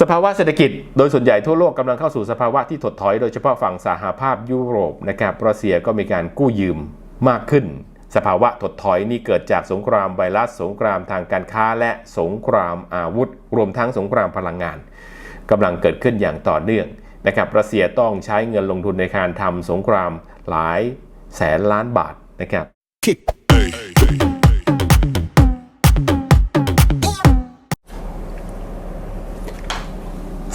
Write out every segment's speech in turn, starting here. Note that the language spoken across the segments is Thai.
สภาวะเศรษฐกิจโดยส่วนใหญ่ทั่วโลกกำลังเข้าสู่สภาวะที่ถดถอยโดยเฉพาะฝั่งสหภาพยุโรปนะครับรัสเซียก็มีการกู้ยืมมากขึ้น สภาวะถดถอยนี่เกิดจากสงครามไวรัส สงครามทางการค้าและสงครามอาวุธ รวมทั้งสงครามพลังงานกำลังเกิดขึ้นอย่างต่อเนื่องนะครับรัสเซียต้องใช้เงินลงทุนในการทำสงครามหลายแสนล้านบาทนะครับ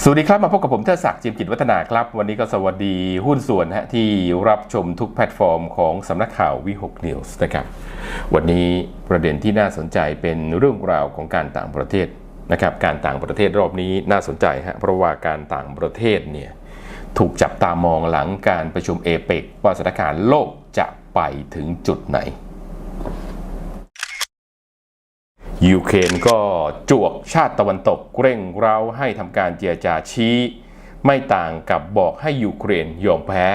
สวัสดีครับ มาพบกับผมเทดศักดิ์จิมกิจวัฒนาครับ วันนี้ก็สวัสดีหุ้นส่วนฮะที่รับชมทุกแพลตฟอร์มของสำนักข่าววิหกนิวส์นะครับ วันนี้ประเด็นที่น่าสนใจเป็นเรื่องราวของการต่างประเทศนะครับการต่างประเทศรอบนี้น่าสนใจฮะเพราะว่าการต่างประเทศเนี่ยถูกจับตามองหลังการประชุมเอเปกว่าสถานการณ์โลกจะไปถึงจุดไหน ยูเครนก็จวกชาติตะวันตกเร่งเร้าให้ทำการเจรจาชี้ ไม่ต่างกับบอกให้ยูเครนยอมแพ้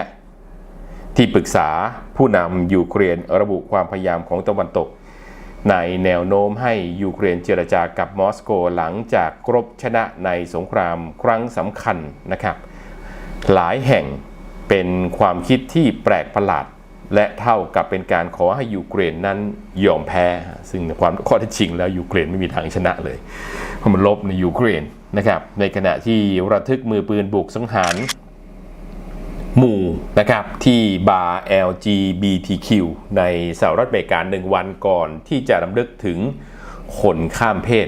ที่ปรึกษาผู้นำยูเครนระบุความพยายามของตะวันตก ในแนวโน้มให้ยูเครนเจรจากับมอสโกหลังจากกรบชนะในสงครามครั้งสำคัญนะครับ หลายแห่งเป็นความคิดที่แปลกประหลาด และเท่ากับเป็นการขอให้ยูเครนนั้นยอมแพ้ ซึ่งความข้อเท็จจริงแล้วยูเครนไม่มีทางชนะเลยเพราะมันลบในยูเครนนะครับ ในขณะที่ระทึกมือปืนบุกสังหารหมู่นะครับที่บาร์ LGBTQ ในสหรัฐอเมริกาหนึ่งวันก่อนที่จะรำลึกถึงคนข้ามเพศ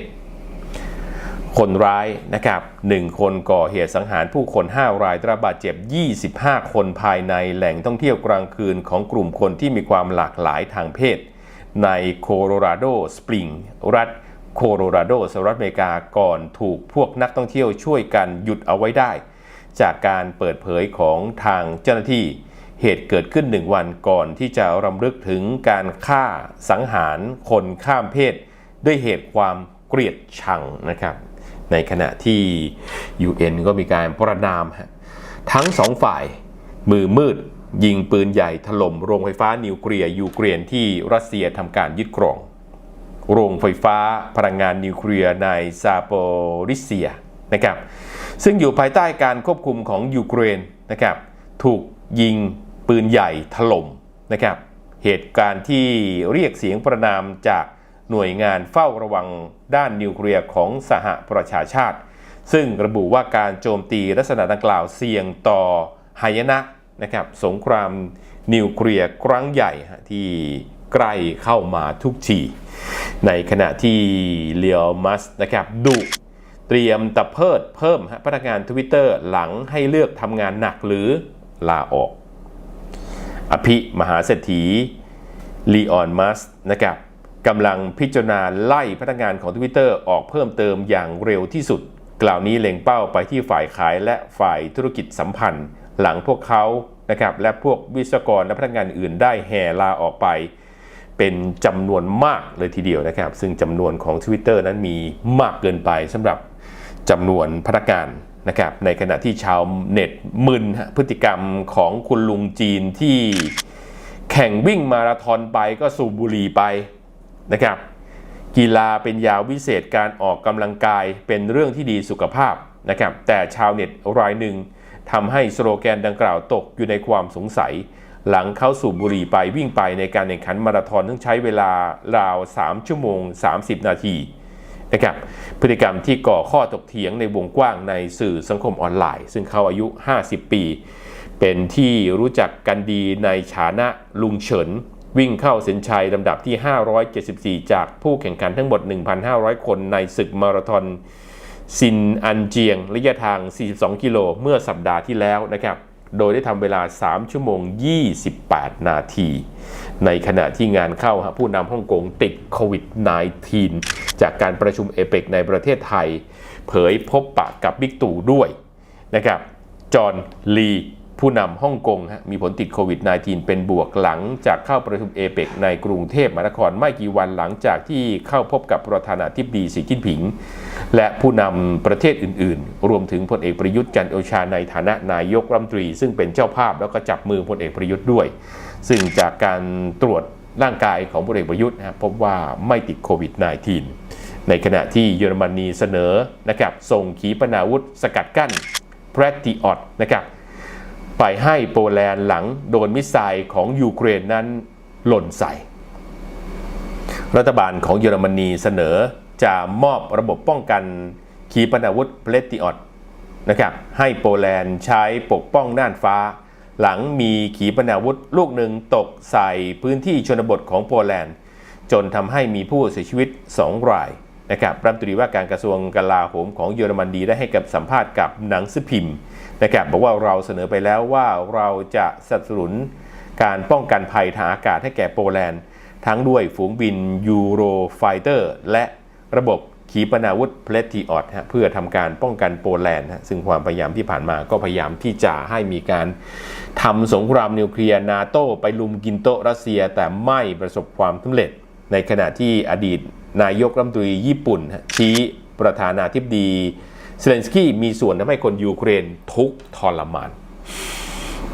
คนร้ายนะครับ 1 คนก่อเหตุสังหารผู้คน 5 รายได้รับบาดเจ็บ 25 คนภายในแหล่งท่องเที่ยวกลางคืนของกลุ่มคนที่มีความหลากหลายทางเพศ ในโคโลราโดสปริง รัฐโคโลราโดสหรัฐอเมริกาก่อนถูกพวกนักท่องเที่ยวช่วยกันหยุดเอาไว้ได้ จากการเปิดเผยของทางเจ้าหน้าที่เหตุเกิดขึ้นหนึ่งวันก่อนที่จะรำลึกถึงการฆ่าสังหารคนข้ามเพศ ด้วยเหตุความเกลียดชังนะครับ ในขณะที่ UN ก็มีการประนาม ทั้งสองฝ่ายมือมืด ยิงปืนใหญ่ถล่มโรงไฟฟ้านิวเคลียร์ยูเครนที่รัสเซียทำการยึดครอง โรงไฟฟ้าพลังงานนิวเคลียร์ในซาโปริเซียนะครับซึ่งอยู่ภายใต้การควบคุมของยูเครนนะครับถูกยิงปืนใหญ่ถล่มนะครับเหตุการณ์ที่เรียกเสียงประนามจากหน่วยงานเฝ้าระวัง ด้านนิวเคลียร์ของสหประชาชาติ ซึ่งระบุว่าการโจมตีลักษณะดังกล่าวเสี่ยงต่อหายนะนะครับสงครามนิวเคลียร์ครั้งใหญ่ที่ใกล้เข้ามาทุกทีในขณะที่เลียวมัสนะครับดุเตรียมตะเพิดเพิ่มฮะพนักงานทวิตเตอร์หลังให้เลือกทำงานหนักหรือลาออก อภิมหาเศรษฐีลีออนมัสนะครับ กำลังพิจารณาไล่พนักงานของ Twitter ออกเพิ่มเติมอย่างเร็วที่สุด กล่าวนี้เล็งเป้าไปที่ฝ่ายขายและฝ่ายธุรกิจสัมพันธ์ หลังพวกเขานะครับและพวกวิศวกรและพนักงานอื่นได้แห่ลาออกไป เป็นจำนวนมากเลยทีเดียวนะครับ ซึ่งจำนวนของ Twitter นั้นมีมากเกินไปสำหรับจำนวนพนักงานนะครับในขณะที่ชาวเน็ตมึนพฤติกรรมของคุณลุงจีนที่แข่งวิ่งมาราธอนไปก็สูบบุหรี่ไป นะครับ กีฬาเป็นยาวิเศษการออกกำลังกายเป็นเรื่องที่ดีสุขภาพนะครับ แต่ชาวเน็ตรายหนึ่งทำให้สโลแกนดังกล่าวตกอยู่ในความสงสัย หลังเขาสูบบุหรี่ไปวิ่งไปในการแข่งขันมาราธอนซึ่งใช้เวลาราว 3 ชั่วโมง 30 นาทีนะครับพฤติกรรมที่ก่อข้อตกเถียงในวงกว้างในสื่อสังคมออนไลน์ ซึ่งเขาอายุ 50 ปี เป็นที่รู้จักกันดีในฐานะลุงเฉิน วิ่งเข้าเส้นชัยลำดับที่ 574 จากผู้แข่งขันทั้งหมด 1,500 คนในศึกมาราธอนซินอันเจียง ระยะทาง 42 กิโลเมื่อสัปดาห์ที่แล้วนะครับ โดยได้ทำเวลา 3 ชั่วโมง 28 นาที ในขณะที่งานเข้าผู้นำฮ่องกงติดโควิด -19 จากการประชุมเอเปกในประเทศไทย เผยพบปะกับบิ๊กตู่ด้วยนะครับ จอห์นลี ผู้นำฮ่องกงมีผลติดโควิด -19 เป็นบวกหลังจากเข้าประชุมเอเปกในกรุงเทพมหานครไม่กี่วันหลังจากที่เข้าพบกับประธานาธิบดีสีจิ้นผิง และผู้นำประเทศอื่น ๆ รวมถึงพลเอกประยุทธ์จันโอชาในฐานะนายกรัฐมนตรี ซึ่งเป็นเจ้าภาพแล้วก็จับมือพลเอกประยุทธ์ด้วย ซึ่งจากการตรวจร่างกายของพลเอกประยุทธ์พบว่าไม่ติดโควิด -19 ในขณะที่เยอรมนีเสนอนะครับส่งขีปนาวุธสกัดกั้นแพรติออตนะครับ ไปให้โปแลนด์หลังโดนมิสไซล์ของยูเครนนั้นหล่นใส่ รัฐบาลของเยอรมนีเสนอจะมอบระบบป้องกันขีปนาวุธเพลติออตนะครับให้โปแลนด์ใช้ปกป้องน่านฟ้า หลังมีขีปนาวุธลูกหนึ่งตกใส่พื้นที่ชนบทของโปแลนด์ จนทำให้มีผู้เสียชีวิต 2 รายนะครับรัฐมนตรีว่าการกระทรวงกลาโหมของเยอรมนีได้ให้กับสัมภาษณ์กับหนังสือพิมพ์ นะครับบอกว่าเราเสนอไปแล้วว่าเราจะสนับสนุนการป้องกันภัยทางอากาศให้แก่โปแลนด์ ทั้งด้วยฝูงบินยูโรไฟเตอร์และระบบขีปนาวุธเพลติออตเพื่อทำการป้องกันโปแลนด์ซึ่งความพยายามที่ผ่านมาก็พยายามที่จะให้มีการทำสงครามนิวเคลียร์นาโตไปลุมกินโตรัสเซียแต่ไม่ประสบความสำเร็จ ในขณะที่อดีตนายกรัฐมนตรีญี่ปุ่นชี้ประธานาธิบดี เซเลนสกี้มีส่วนทำให้คนยูเครนทุกทรมาน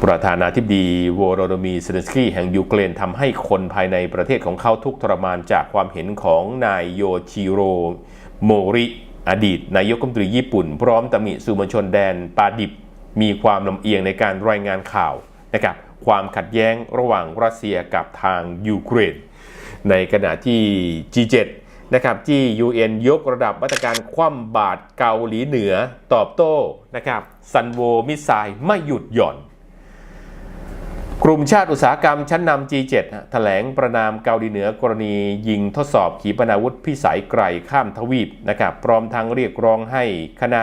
ประธานาธิบดีวโรโดมีเซเลนสกี้แห่งยูเครนทำให้คนภายในประเทศของเขาทุกทรมานจากความเห็นของนายโยชิโรโมริ อดีตนายกรัฐมนตรีญี่ปุ่น พร้อมตำหนิสื่อมวลชนแดนปาดิบ มีความลำเอียงในการรายงานข่าวนะครับความขัดแย้งระหว่างรัสเซียกับทางยูเครน ในขณะที่ G7 นะครับที่ UN ยกระดับมาตรการคว่ำบาตรเกาหลีเหนือตอบโต้นะครับซันโวมิสไซล์ไม่หยุดหย่อน กลุ่มชาติอุตสาหกรรมชั้นนำ G7 ฮะแถลงประนามเกาหลีเหนือกรณียิงทดสอบขีปนาวุธพิสัยไกลข้ามทวีปนะครับพร้อมทั้งเรียกร้องให้คณะ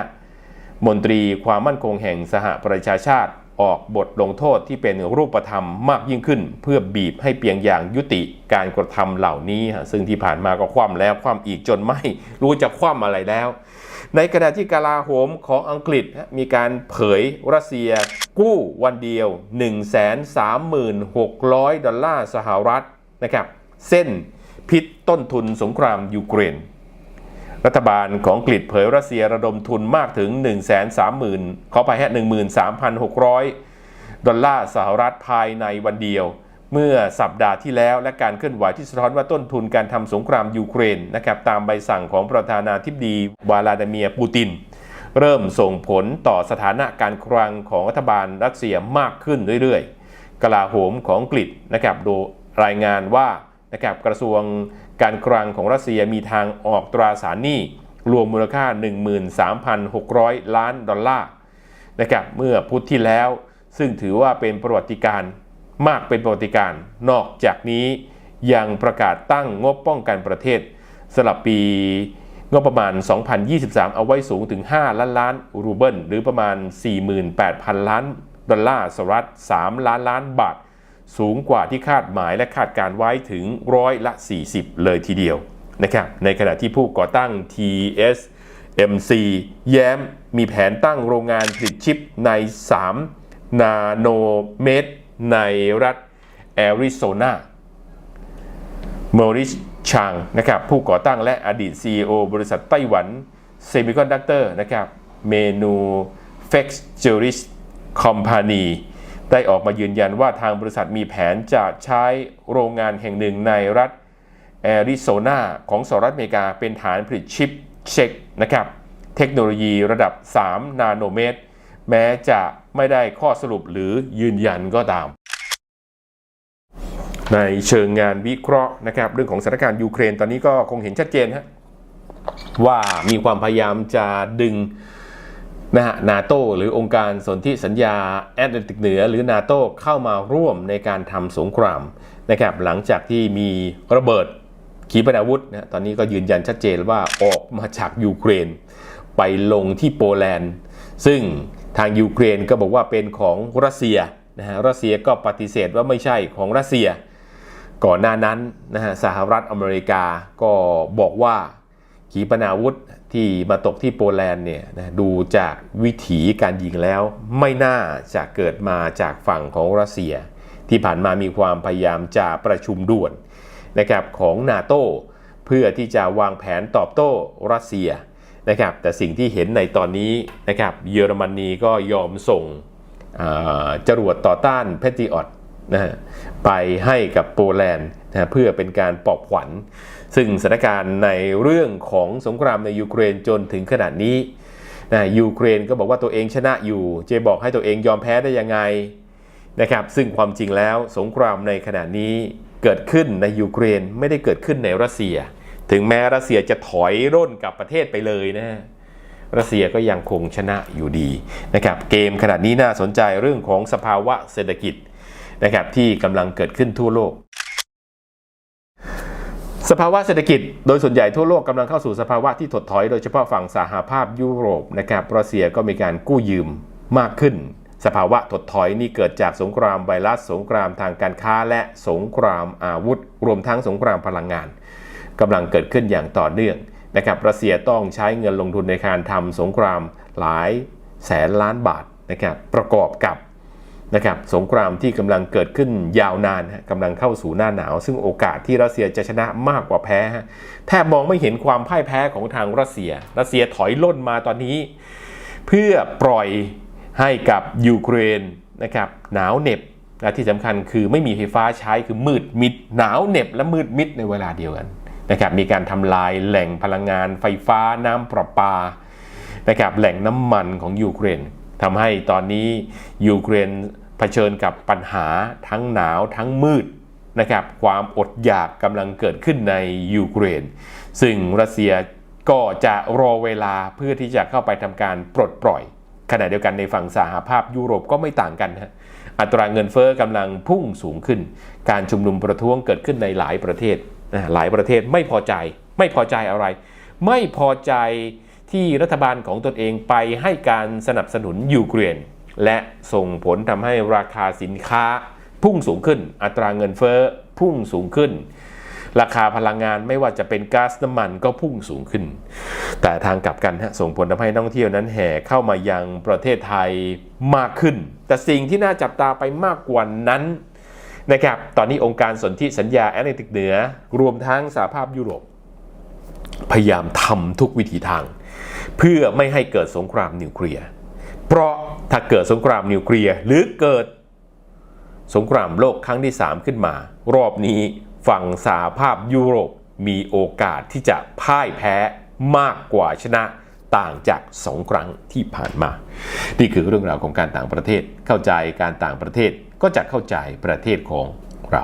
มนตรีความมั่นคงแห่งสหประชาชาติ ออกบทลงโทษที่เป็นรูปธรรมมากยิ่งขึ้น เพื่อบีบให้เปียงอย่างยุติการกระทำเหล่านี้ ซึ่งที่ผ่านมาก็คว่ำแล้วคว่ำอีกจนไม่รู้จะคว่ำอะไรแล้ว ในขณะที่กาลาโหมของอังกฤษมีการเผยรัสเซีย กู้วันเดียว 136,000 ดอลลาร์สหรัฐนะครับเส้นพิษต้นทุนสงครามยูเครน รัฐบาลของอังกฤษเผยรัสเซียระดมทุนมากถึง 130,000ขอไปฮะ13,600 ดอลลาร์สหรัฐภายในวันเดียว เมื่อสัปดาห์ที่แล้วและการเคลื่อนไหวที่สะท้อนว่าต้นทุนการทำสงครามยูเครนนะครับตามใบสั่งของประธานาธิบดีวลาดิเมียร์ปูติน เริ่มส่งผลต่อสถานะการคลังของรัฐบาลรัสเซียมากขึ้นเรื่อยๆ กลาโหมของอังกฤษนะครับโดยรายงานว่านะครับกระทรวง การคลังของรัสเซียมีทางออกตราสารหนี้รวมมูลค่า 13,600 ล้านดอลลาร์นะครับเมื่อพุธที่แล้ว ซึ่งถือว่าเป็นประวัติการณ์มากเป็นประวัติการณ์นอกจากนี้ยังประกาศตั้งงบป้องกันประเทศสำหรับปีงบประมาณ 2023 เอาไว้สูงถึง 5 ล้านล้านรูเบิล หรือประมาณ 48,000 ล้านดอลลาร์สหรัฐ 3 ล้านล้านบาท สูงกว่าที่คาดหมายและคาดการไว้ถึงร้อยละ 40 เลยทีเดียวนะครับในขณะที่ผู้ก่อตั้ง TSMC แย้มมีแผนตั้งโรงงานผลิตชิปใน 3 นาโนเมตร ในรัฐแอริโซนามอริสชางนะครับผู้ก่อตั้งและอดีต CEO บริษัทไต้หวันเซมิคอนดักเตอร์นะครับเมนูเฟกซ์เจอริสคอมพานี ได้ออกมายืนยันว่าทางบริษัทมีแผนจะใช้โรงงานแห่งหนึ่งในรัฐแอริโซนาของสหรัฐอเมริกาเป็นฐานผลิตชิปเช็คนะครับ เทคโนโลยีระดับ 3 นาโนเมตร แม้จะไม่ได้ข้อสรุปหรือยืนยันก็ตาม ในเชิงงานวิเคราะห์นะครับ เรื่องของสถานการณ์ยูเครนตอนนี้ก็คงเห็นชัดเจนฮะว่ามีความพยายามจะดึง นะฮะนาโตหรือองค์การสนธิสัญญาแอตแลนติกเหนือ หรือนาโตเข้ามาร่วมในการทำสงครามนะครับหลังจากที่มีระเบิดขีปนาวุธนะตอนนี้ก็ยืนยันชัดเจนว่าออกมาจากยูเครน ไปลงที่โปแลนด์ ซึ่งทางยูเครนก็บอกว่าเป็นของรัสเซียนะฮะรัสเซียก็ปฏิเสธว่าไม่ใช่ของรัสเซีย ก่อนหน้านั้นนะฮะสหรัฐอเมริกาก็บอกว่า ขีปนาวุธที่มาตกที่โปแลนด์เนี่ยนะดูจากวิถีการยิงแล้วไม่น่าจะเกิดมาจากฝั่งของรัสเซีย ที่ผ่านมามีความพยายามจะประชุมด่วนนะครับของนาโตเพื่อที่จะวางแผนตอบโต้รัสเซียนะครับแต่สิ่งที่เห็นในตอนนี้นะครับเยอรมนีก็ยอมส่งอ่าจรวดต่อต้านเพติออตนะฮะไปให้กับโปแลนด์นะฮะเพื่อเป็นการปลอบขวัญ ซึ่งสถานการณ์ในเรื่องของสงครามในยูเครนจนถึงขนาดนี้นะยูเครนก็บอกว่าตัวเองชนะอยู่ เจบอกให้ตัวเองยอมแพ้ได้ยังไงนะครับซึ่งความจริงแล้วสงครามในขณะนี้เกิดขึ้นในยูเครนไม่ได้เกิดขึ้นในรัสเซีย ถึงแม้รัสเซียจะถอยร่นกับประเทศไปเลยนะรัสเซียก็ยังคงชนะอยู่ดีนะครับเกมขนาดนี้น่าสนใจเรื่องของสภาวะเศรษฐกิจนะครับที่กำลังเกิดขึ้นทั่วโลก สภาวะเศรษฐกิจโดยส่วนใหญ่ทั่วโลกกำลังเข้าสู่สภาวะที่ถดถอยโดยเฉพาะฝั่งสหภาพยุโรปนะครับรัสเซียก็มีการกู้ยืมมากขึ้น สภาวะถดถอยนี่เกิดจากสงครามไวรัส สงครามทางการค้าและสงครามอาวุธ รวมทั้งสงครามพลังงานกำลังเกิดขึ้นอย่างต่อเนื่องนะครับรัสเซียต้องใช้เงินลงทุนในการทำสงครามหลายแสนล้านบาทนะครับประกอบกับ นะครับสงครามที่กำลังเกิดขึ้นยาวนานกำลังเข้าสู่หน้าหนาว ซึ่งโอกาสที่รัสเซียจะชนะมากกว่าแพ้แทบมองไม่เห็นความพ่ายแพ้ของทางรัสเซีย รัสเซียถอยล่นมาตอนนี้ เพื่อปล่อยให้กับยูเครนนะครับหนาวเหน็บและที่สำคัญคือไม่มีไฟฟ้าใช้คือมืดมิด หนาวเหน็บและมืดมิดในเวลาเดียวกันนะครับมีการทำลายแหล่งพลังงานไฟฟ้าน้ำประปานะครับแหล่งน้ำมันของยูเครน ทำให้ตอนนี้ยูเครนเผชิญกับปัญหาทั้งหนาวทั้งมืดนะครับความอดอยากกำลังเกิดขึ้นในยูเครน ซึ่งรัสเซียก็จะรอเวลาเพื่อที่จะเข้าไปทำการปลดปล่อย ขณะเดียวกันในฝั่งสหภาพยุโรปก็ไม่ต่างกันฮะอัตราเงินเฟอ้อกำลังพุ่งสูงขึ้น การชุมนุมประท้วงเกิดขึ้นในหลายประเทศหลายประเทศไม่พอใจ ไม่พอใจอะไร ไม่พอใจ ที่รัฐบาลของตนเองไปให้การสนับสนุนยูเครนและส่งผลทำให้ราคาสินค้าพุ่งสูงขึ้น อัตราเงินเฟ้อพุ่งสูงขึ้น ราคาพลังงานไม่ว่าจะเป็นก๊าซน้ำมันก็พุ่งสูงขึ้น แต่ทางกลับกันฮะส่งผลทำให้นักท่องเที่ยวนั้นแห่เข้ามายังประเทศไทยมากขึ้น แต่สิ่งที่น่าจับตาไปมากกว่านั้นนะครับตอนนี้องค์การสนธิสัญญาแอตแลนติกเหนือ รวมทั้งสหภาพยุโรป พยายามทำทุกวิถีทาง เพื่อไม่ให้เกิดสงครามนิวเคลียร์ เพราะถ้าเกิดสงครามนิวเคลียร์หรือเกิดสงครามโลกครั้งที่ 3 ขึ้นมา รอบนี้ฝั่งสหภาพยุโรปมีโอกาสที่จะพ่ายแพ้มากกว่าชนะต่างจากสองครั้งที่ผ่านมา นี่คือเรื่องราวของการต่างประเทศ เข้าใจการต่างประเทศก็จะเข้าใจประเทศของเรา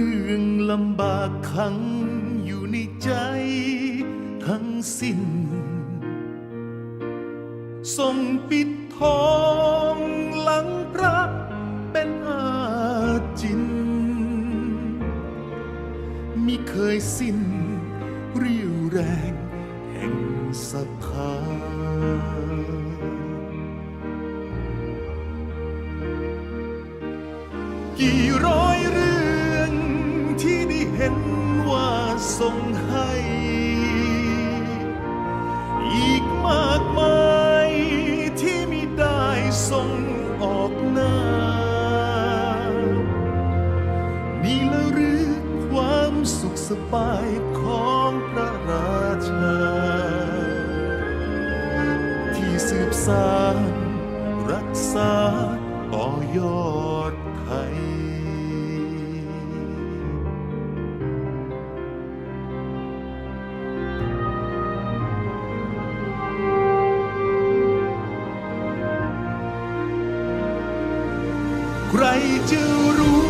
รื่องลำบากขังอยู่ในใจทั้งสิ้นทรงปิดทองหลังพระเป็นอาจินมิเคยสิ้นเรี่ยวแรง ว่าทรงให้ รจะรู้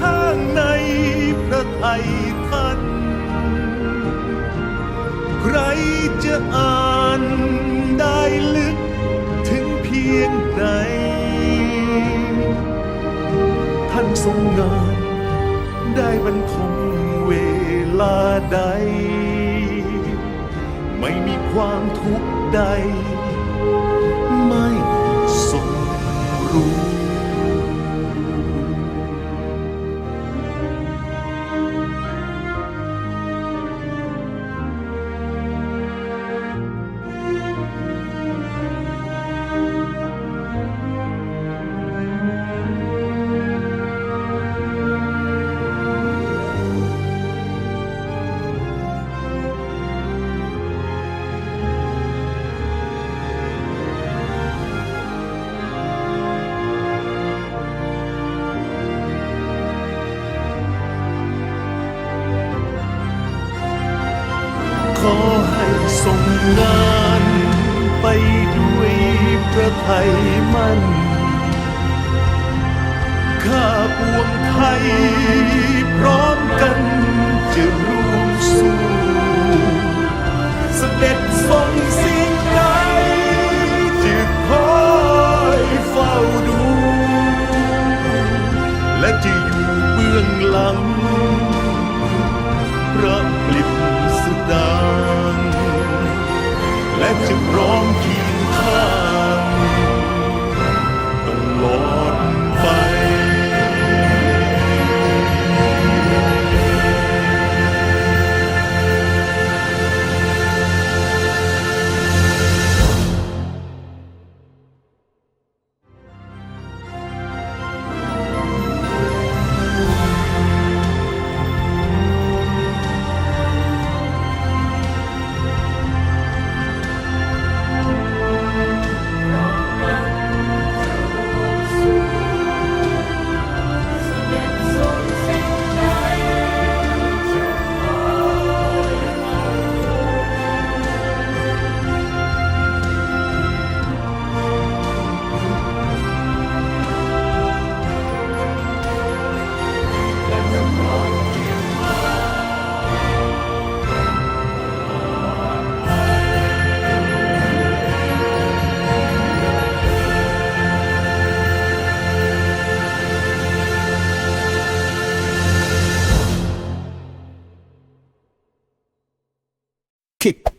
ข้างในพระไทยท่าน ใครจะอ่านได้ลึกถึงเพียงไหน ท่านทรงงานได้บรรทมเวลาใด ไม่มีความทุกข์ใด ทรงงานไปด้วยพระไทยมั่น ข้าปวงไทยพร้อมกันจะร่วมสู้เสด็จทรงสิ่งใดจะคอยเฝ้าดู และจะอยู่เบื้องหลัง พระปลิบสุดา งและจะพร้อมเคียง Kick